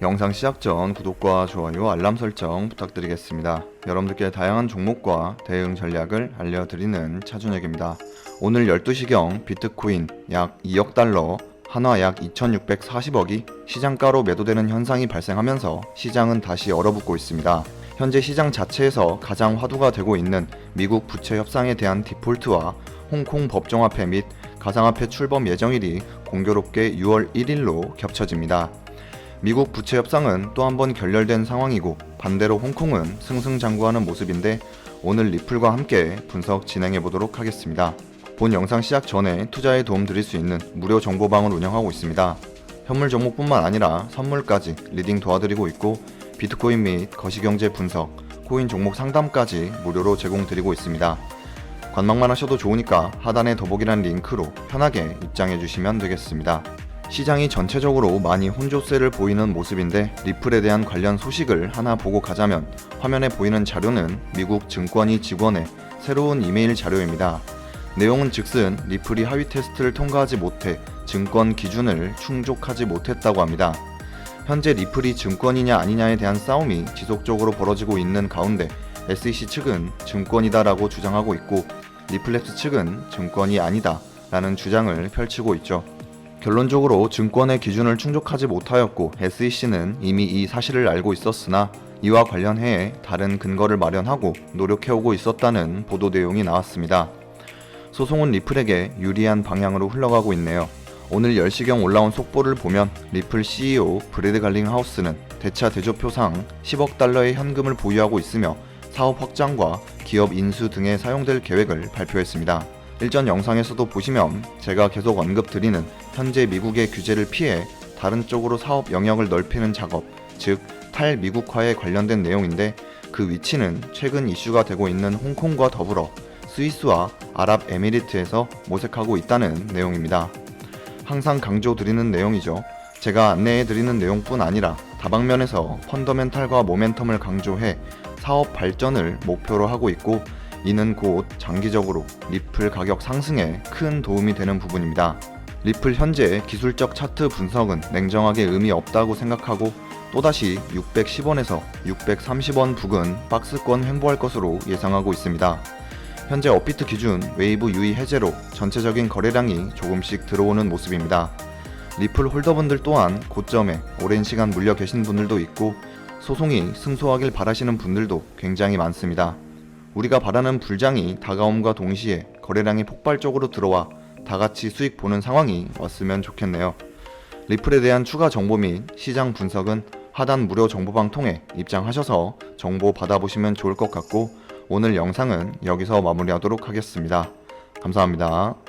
영상 시작 전 구독과 좋아요, 알람 설정 부탁드리겠습니다. 여러분들께 다양한 종목과 대응 전략을 알려드리는 차준혁입니다. 오늘 12시경 비트코인 약 2억 달러, 한화 약 2,640억이 시장가로 매도되는 현상이 발생하면서 시장은 다시 얼어붙고 있습니다. 현재 시장 자체에서 가장 화두가 되고 있는 미국 부채 협상에 대한 디폴트와 홍콩 법정화폐 및 가상화폐 출범 예정일이 공교롭게 6월 1일로 겹쳐집니다. 미국 부채 협상은 또 한 번 결렬된 상황이고 반대로 홍콩은 승승장구하는 모습인데 오늘 리플과 함께 분석 진행해 보도록 하겠습니다. 본 영상 시작 전에 투자에 도움 드릴 수 있는 무료 정보방을 운영하고 있습니다. 현물 종목뿐만 아니라 선물까지 리딩 도와드리고 있고 비트코인 및 거시경제 분석, 코인 종목 상담까지 무료로 제공드리고 있습니다. 관망만 하셔도 좋으니까 하단의 더보기란 링크로 편하게 입장해 주시면 되겠습니다. 시장이 전체적으로 많이 혼조세를 보이는 모습인데 리플에 대한 관련 소식을 하나 보고 가자면 화면에 보이는 자료는 미국 증권위 직원의 새로운 이메일 자료입니다. 내용은 즉슨 리플이 하위 테스트를 통과하지 못해 증권 기준을 충족하지 못했다고 합니다. 현재 리플이 증권이냐 아니냐에 대한 싸움이 지속적으로 벌어지고 있는 가운데 SEC 측은 증권이다라고 주장하고 있고 리플렉스 측은 증권이 아니다 라는 주장을 펼치고 있죠. 결론적으로 증권의 기준을 충족하지 못하였고 SEC는 이미 이 사실을 알고 있었으나 이와 관련해 다른 근거를 마련하고 노력해오고 있었다는 보도 내용이 나왔습니다. 소송은 리플에게 유리한 방향으로 흘러가고 있네요. 오늘 10시경 올라온 속보를 보면 리플 CEO 브래드 갈링 하우스는 대차 대조표상 10억 달러의 현금을 보유하고 있으며 사업 확장과 기업 인수 등에 사용될 계획을 발표했습니다. 일전 영상에서도 보시면 제가 계속 언급드리는 현재 미국의 규제를 피해 다른 쪽으로 사업 영역을 넓히는 작업, 즉 탈미국화에 관련된 내용인데 그 위치는 최근 이슈가 되고 있는 홍콩과 더불어 스위스와 아랍에미리트에서 모색하고 있다는 내용입니다. 항상 강조드리는 내용이죠. 제가 안내해드리는 내용뿐 아니라 다방면에서 펀더멘탈과 모멘텀을 강조해 사업 발전을 목표로 하고 있고 이는 곧 장기적으로 리플 가격 상승에 큰 도움이 되는 부분입니다. 리플 현재 기술적 차트 분석은 냉정하게 의미 없다고 생각하고 또다시 610원에서 630원 부근 박스권 횡보할 것으로 예상하고 있습니다. 현재 업비트 기준 웨이브 유의 해제로 전체적인 거래량이 조금씩 들어오는 모습입니다. 리플 홀더분들 또한 고점에 오랜 시간 물려 계신 분들도 있고 소송이 승소하길 바라시는 분들도 굉장히 많습니다. 우리가 바라는 불장이 다가옴과 동시에 거래량이 폭발적으로 들어와 다 같이 수익 보는 상황이 왔으면 좋겠네요. 리플에 대한 추가 정보 및 시장 분석은 하단 무료 정보방 통해 입장하셔서 정보 받아보시면 좋을 것 같고 오늘 영상은 여기서 마무리하도록 하겠습니다. 감사합니다.